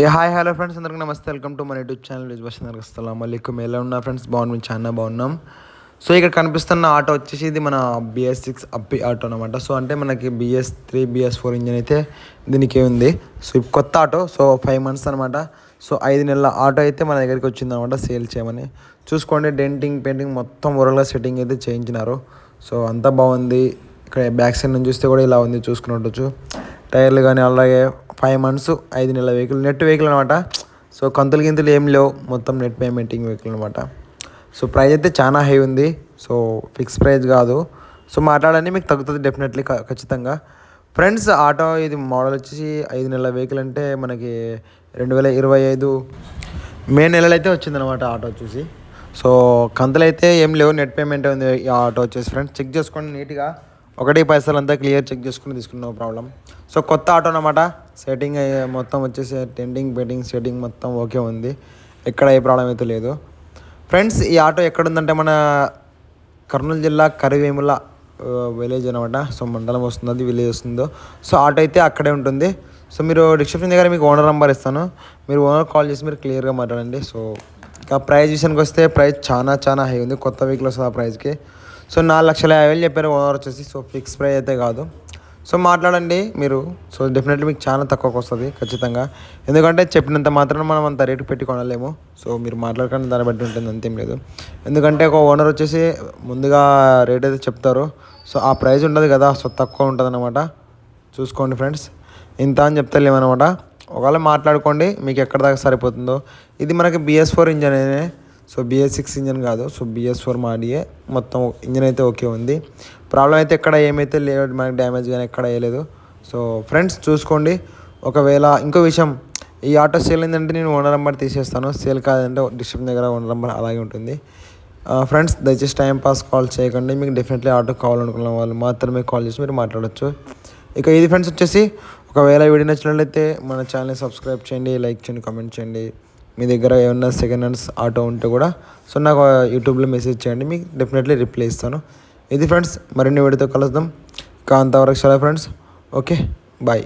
ఏ hi hello friends అందరికీ నమస్తే. Welcome to మన యూట్యూబ్ ఛానల్ అందరికి అస్సలం అలైకుమ్. ఎలా ఉన్నా ఫ్రెండ్స్? బాగున్నాం చాలా బాగున్నాం. సో ఇక్కడ కనిపిస్తున్న ఆటో వచ్చేసి ఇది మన బిఎస్ సిక్స్ అప్పి ఆటో అనమాట సో అంటే మనకి BS three BS four engine అయితే దీనికి ఉంది. సో కొత్త ఆటో సో ఫైవ్ మంత్స్ అనమాట సో ఐదు నెలల ఆటో అయితే మన దగ్గరికి వచ్చింది అనమాట సేల్ చేయమని. చూసుకోండి డెంటింగ్ పెయింటింగ్ మొత్తం ఓరల్గా సెట్టింగ్ అయితే చేయించినారు. సో అంతా బాగుంది. ఇక్కడ బ్యాక్ సైడ్ నుంచి చూస్తే కూడా ఇలా ఉంది చూసుకున్నట్టు టైర్లు కానీ అలాగే ఫైవ్ మంత్స్ ఐదు నెలల వెహికల్ నెట్ వెహికల్ అనమాట సో కంతులు గింతులు ఏం లేవు. మొత్తం నెట్ పేమెంటింగ్ వెహికల్ అనమాట సో ప్రైస్ అయితే చాలా హై ఉంది. సో ఫిక్స్ ప్రైస్ కాదు. సో మాట్లాడని మీకు తగ్గుతుంది డెఫినెట్లీ ఖచ్చితంగా. ఫ్రెండ్స్ ఆటో ఇది మోడల్ వచ్చేసి ఐదు నెలల వెహికల్ అంటే మనకి రెండు వేల ఇరవై ఐదు మే నెలలో అయితే వచ్చిందనమాట ఆటో వచ్చేసి. సో కంతులు అయితే ఏం లేవు. నెట్ పేమెంట్ ఉంది ఈ ఆటో వచ్చేసి. ఫ్రెండ్స్ చెక్ చేసుకోండి నీట్గా. ఒకటి పైసలు అంతా క్లియర్ చెక్ చేసుకుని తీసుకున్న ప్రాబ్లం సో కొత్త ఆటో అనమాట సెట్టింగ్ మొత్తం వచ్చేసి టెండింగ్ బెట్టింగ్ సెట్టింగ్ మొత్తం ఓకే ఉంది. ఎక్కడ ఏ ప్రాబ్లం అయితే లేదు. ఫ్రెండ్స్ ఈ ఆటో ఎక్కడుందంటే మన కర్నూలు జిల్లా కరివేముల విలేజ్ అనమాట సో మండలం వస్తుంది అది విలేజ్ వస్తుందో. సో ఆటో అయితే అక్కడే ఉంటుంది. సో మీరు డిస్క్రిప్షన్ దగ్గర మీకు ఓనర్ నెంబర్ ఇస్తాను. మీరు ఓనర్ కాల్ చేసి మీరు క్లియర్గా మాట్లాడండి. సో ఇంకా ప్రైజ్ విషయానికి వస్తే ప్రైస్ చాలా చాలా హై ఉంది. కొత్త వెహికల్ వస్తుంది ఆ ప్రైస్కి సో నాలుగు లక్షల యాభై వేలు చెప్పారు ఓనర్ వచ్చేసి సో ఫిక్స్ ప్రైస్ అయితే కాదు. సో మాట్లాడండి మీరు. సో డెఫినెట్లీ మీకు చాలా తక్కువకు వస్తుంది ఖచ్చితంగా. ఎందుకంటే చెప్పినంత మాత్రం మనం అంత రేటు పెట్టి కొనలేము. సో మీరు మాట్లాడకుండా దాన్ని బట్టి ఉంటుంది అంతేం లేదు. ఎందుకంటే ఒక ఓనర్ వచ్చేసి ముందుగా రేట్ అయితే చెప్తారు. సో ఆ ప్రైస్ ఉండదు కదా సో తక్కువ ఉంటుంది అనమాట చూసుకోండి ఫ్రెండ్స్. ఇంత అని చెప్తలేమన్నమాట ఒకవేళ మాట్లాడుకోండి మీకు ఎక్కడ దాకా సరిపోతుందో. ఇది మనకి BS four engine so BS six engine కాదు. సో బిఎస్ ఫోర్ మాడియే మొత్తం ఇంజన్ అయితే ఓకే ఉంది. ప్రాబ్లం అయితే ఎక్కడ ఏమైతే లేదు మనకి డ్యామేజ్ కానీ ఎక్కడ వేయలేదు. సో ఫ్రెండ్స్ చూసుకోండి. ఒకవేళ ఇంకో విషయం ఈ ఆటో సేల్ ఏంటంటే నేను ఓనర్ నెంబర్ తీసేస్తాను. సేల్ కాదంటే డిస్ట్రిక్ట్ దగ్గర ఓనర్ నెంబర్ అలాగే ఉంటుంది. ఫ్రెండ్స్ దయచేసి టైం పాస్ కాల్ చేయకండి. మీకు డెఫినెట్లీ ఆటో కావాలనుకున్న వాళ్ళు మాత్రమే కాల్ చేసి మీరు మాట్లాడచ్చు. ఇక ఇది ఫ్రెండ్స్ వచ్చేసి ఒకవేళ వీడియో నచ్చినట్లయితే మన ఛానల్ని సబ్స్క్రైబ్ చేయండి లైక్ చేయండి కామెంట్ చేయండి. మీ దగ్గర ఏమన్నా సెకండ్ హ్యాండ్స్ ఆటో ఉంటే కూడా సో నాకు యూట్యూబ్లో మెసేజ్ చేయండి మీకు డెఫినెట్లీ రిప్లై ఇస్తాను. ఇది ఫ్రెండ్స్ మరిన్ని వీడియోతో కలుద్దాం. ఇంకా అంతవరకు సరే ఫ్రెండ్స్ ఓకే బాయ్